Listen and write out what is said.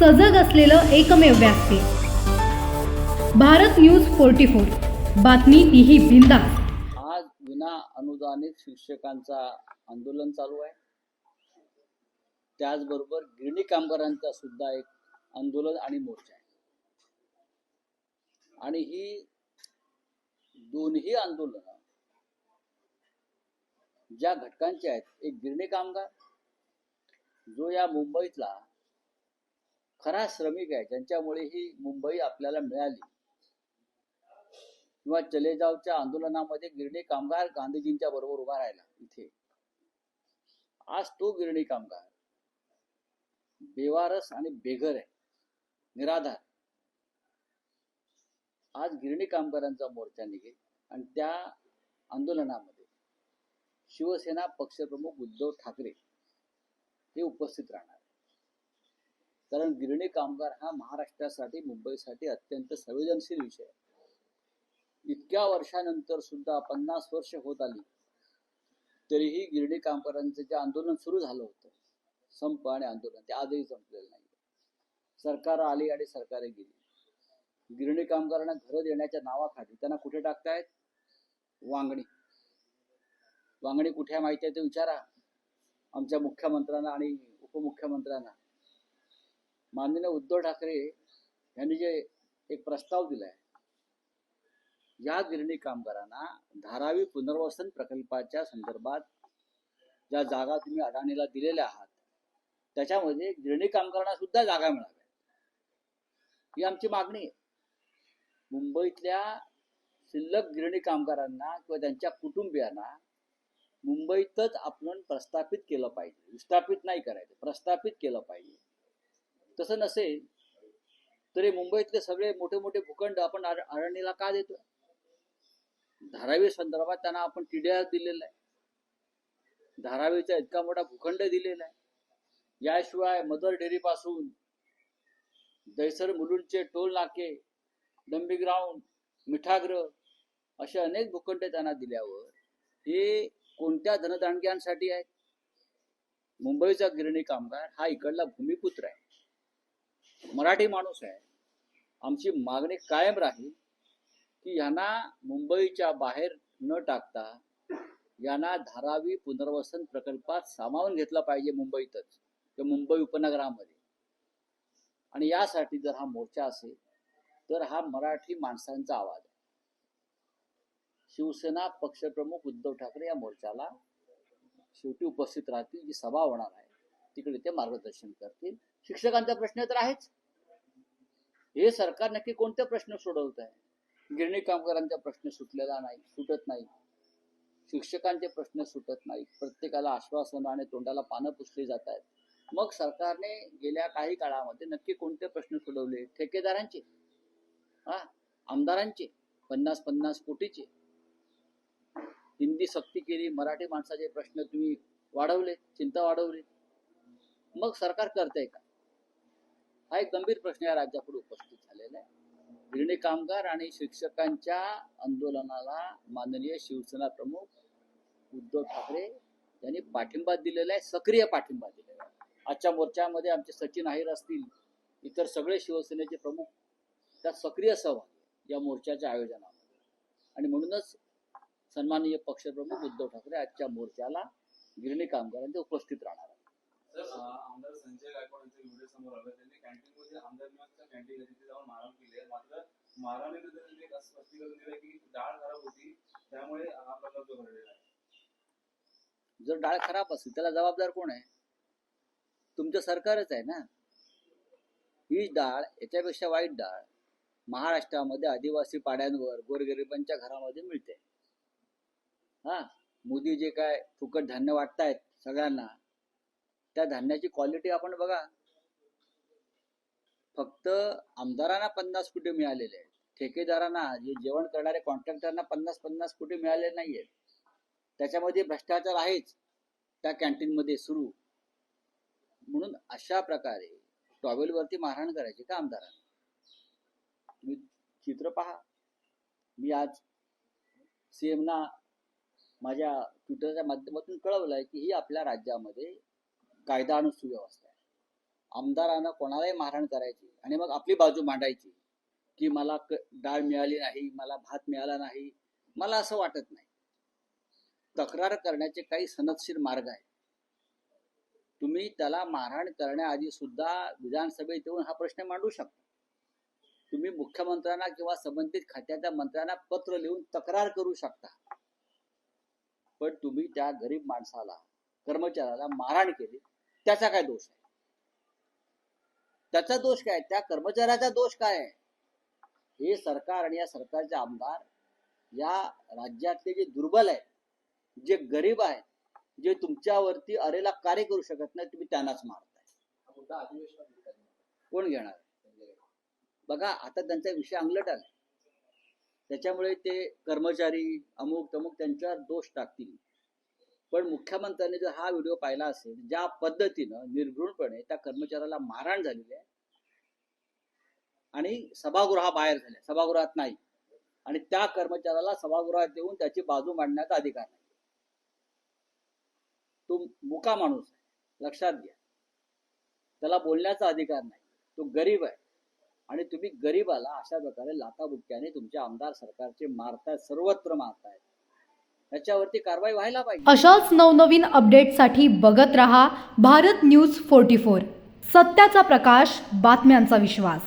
सजग असलेलं एकमेव व्यासपीठ भारत न्यूज फोर्टी फोर. बातमी तीही बिंदा आज विना अनुदानित शिक्षकांचा आंदोलन चालू आहे. त्याचबरोबर गिरणी कामगारांचा सुद्धा एक आंदोलन आणि मोर्चा आहे. आणि ही दोन्ही आंदोलन ज्या घटकांचे आहेत एक गिरणी कामगार जो या मुंबईतला खरा श्रमिक आहे ज्यांच्यामुळे ही मुंबई आपल्याला मिळाली. किंवा चले जावच्या आंदोलनामध्ये गिरणी कामगार गांधीजींच्या बरोबर उभा राहिला इथे. आज तो गिरणी कामगार बेवारस आणि बेघर आहे निराधार. आज गिरणी कामगारांचा मोर्चा निघेल आणि त्या आंदोलनामध्ये शिवसेना पक्षप्रमुख उद्धव ठाकरे हे उपस्थित राहणार. कारण गिरणी कामगार हा महाराष्ट्रासाठी मुंबईसाठी अत्यंत संवेदनशील विषय आहे. इतक्या वर्षानंतर सुद्धा पन्नास वर्ष होत आली तरीही गिरणी कामगारांचं जे आंदोलन सुरू झालं होतं संप आणि आंदोलन ते आजही संपलेलं नाही. सरकार आली आणि सरकारे गेली. गिरणी कामगारांना घरं देण्याच्या नावाखाली त्यांना कुठे टाकतायत? वांगणी. वांगणी कुठे माहिती आहे ते विचारा. आमच्या मुख्यमंत्र्यांना आणि उपमुख्यमंत्र्यांना. माननीय उद्धव ठाकरे यांनी जे एक प्रस्ताव दिला आहे या गिरणी कामगारांना धारावी पुनर्वसन प्रकल्पाच्या संदर्भात ज्या जागा तुम्ही अडाणीला दिलेल्या आहात त्याच्यामध्ये गिरणी कामगारांना सुद्धा जागा मिळाव्या ही आमची मागणी आहे. मुंबईतल्या शिल्लक गिरणी कामगारांना किंवा त्यांच्या कुटुंबियांना मुंबईतच आपण प्रस्थापित केलं पाहिजे. विस्थापित नाही करायचं प्रस्थापित केलं पाहिजे. तसं नसेल तरी मुंबईतले सगळे मोठे मोठे भूखंड आपण अरण्यला का देतो धारावी संदर्भात त्यांना आपण टीडीआर दिलेला आहे. धारावीचा इतका मोठा भूखंड दिलेला आहे. याशिवाय मदर डेअरी पासून दैसर मुलुंडचे टोल नाके डंबी ग्राउंड मिठाग्र असे अनेक भूखंड त्यांना दिल्यावर हे कोणत्या धनदांडग्यांसाठी आहेत? मुंबईचा गिरणी कामगार हा इकडला भूमिपुत्र आहे. मराठी माणूस आहे. आमची मागणी कायम राहील की यांना मुंबईच्या बाहेर न टाकता यांना धारावी पुनर्वसन प्रकल्पात सामावून घेतला पाहिजे मुंबईतच किंवा मुंबई उपनगरामध्ये. आणि यासाठी जर हा मोर्चा असेल तर हा मराठी माणसांचा आवाज आहे. शिवसेना पक्षप्रमुख उद्धव ठाकरे या मोर्चाला शेवटी उपस्थित राहतील जी सभा होणार आहे तिकडे ते मार्गदर्शन करतील. शिक्षकांचा प्रश्न तर आहेच. हे सरकार नक्की कोणते प्रश्न सोडवत आहे गिरणी कामगारांचा प्रश्न सुटलेला नाही सुटत नाही. शिक्षकांचे प्रश्न सुटत नाही. प्रत्येकाला आश्वासन आणि तोंडाला पानं पुसली जात आहेत मग सरकारने गेल्या काही काळामध्ये नक्की कोणते प्रश्न सोडवले? ठेकेदारांचे. हा? आमदारांचे. पन्नास पन्नास कोटीचे. हिंदी सक्ती केली मराठी माणसाचे प्रश्न तुम्ही वाढवले चिंता वाढवली. मग सरकार करतंय का? हा एक गंभीर प्रश्न या राज्यापुढे उपस्थित झालेला आहे. गिरणी कामगार आणि शिक्षकांच्या आंदोलनाला माननीय शिवसेना प्रमुख उद्धव ठाकरे यांनी पाठिंबा दिलेला आहे सक्रिय पाठिंबा दिलेला आहे. आजच्या मोर्चामध्ये आमचे सचिन अहिर असतील इतर सगळे शिवसेनेचे प्रमुख त्यात सक्रिय सहभाग या मोर्चाच्या आयोजनामध्ये. आणि म्हणूनच सन्माननीय पक्षप्रमुख उद्धव ठाकरे आजच्या मोर्चाला गिरणी कामगारांचे उपस्थित राहणार आहेत. आमदार संजय गायकवाड यांचे व्हिडिओ समोर आले त्यांनी कॅन्टीन मध्ये आमदार निवासच्या कॅन्टीन तिथे जाऊन मारहाण केली आहे. मात्र मारहाणीनंतर त्यांनी एक स्पष्टीकरण दिलं की डाळ खराब होती त्यामुळे हा प्रकार जो घडलेला आहे. जर डाळ खराब असेल त्याला जबाबदार कोण आहे? तुमचं सरकारच आहे ना. ही डाळ याच्यापेक्षा वाईट डाळ महाराष्ट्रामध्ये आदिवासी पाड्यांवर गोरगरिबांच्या घरामध्ये मिळते. हा मोदी जे काय फुकट धान्य वाटतायत सगळ्यांना त्या धान्याची क्वालिटी आपण बघा. फक्त आमदारांना पन्नास कोटी मिळालेले आहेत. ठेकेदारांना जे जेवण करणारे कॉन्ट्रॅक्टरना पन्नास पन्नास कुठे मिळाले नाहीयेत. त्याच्यामध्ये भ्रष्टाचार आहेच. त्या कॅन्टीनमध्ये सुरू. म्हणून अशा प्रकारे टॉवेलवरती मारहाण करायची का आमदारांना? तुम्ही चित्र पहा. मी आज सीएमना माझ्या ट्विटरच्या माध्यमातून कळवलंय की ही आपल्या राज्यामध्ये कायदा आणि सुव्यवस्था आहे कोणालाही मारहाण करायची आणि मग आपली बाजू मांडायची की मला डाळ मिळाली नाही मला भात मिळाला नाही मला असं वाटत नाही. तक्रार करण्याचे काही सनदशीर मार्ग आहेत. तुम्ही त्याला मारहाण करण्याआधी सुद्धा विधानसभेत येऊन हा प्रश्न मांडू शकता. तुम्ही मुख्यमंत्र्यांना किंवा संबंधित खात्याच्या मंत्र्यांना पत्र लिहून तक्रार करू शकता. पण तुम्ही त्या गरीब माणसाला कर्मचाऱ्याला मारहाण केली त्याचा काय दोष आहे त्याचा दोष काय? त्या कर्मचाऱ्याचा दोष काय आहे? हे सरकार आणि या सरकारचे आमदार या राज्यातले जे दुर्बल आहेत जे गरीब आहेत जे तुमच्यावरती अरेला कार्य करू शकत नाही तुम्ही त्यांनाच मारताय. कोण घेणार? बघा आता त्यांचा विषय अंगलट आला त्याच्यामुळे ते कर्मचारी अमुक तमुक त्यांच्यावर दोष टाकतील. पण मुख्यमंत्र्यांनी जर हा व्हिडिओ पाहिला असेल ज्या पद्धतीनं निर्घृणपणे त्या कर्मचाऱ्याला मारहाण झालेली आहे आणि सभागृहाबाहेर झाल्या सभागृहात नाही. आणि त्या कर्मचाऱ्याला सभागृहात येऊन त्याची बाजू मांडण्याचा अधिकार नाही. तो मुका माणूस आहे लक्षात घ्या. त्याला बोलण्याचा अधिकार नाही. तो गरीब आहे. आणि तुम्ही गरीबाला अशा प्रकारे लाथाबुक्क्याने तुमचे आमदार सरकारचे मारतायत सर्वत्र मारतायत त्याच्यावरती कारवाई व्हायला पाहिजे. अशाच नवनवीन अपडेटसाठी बघत रहा भारत न्यूज फोर्टी फोर. सत्याचा प्रकाश बातम्यांचा विश्वास.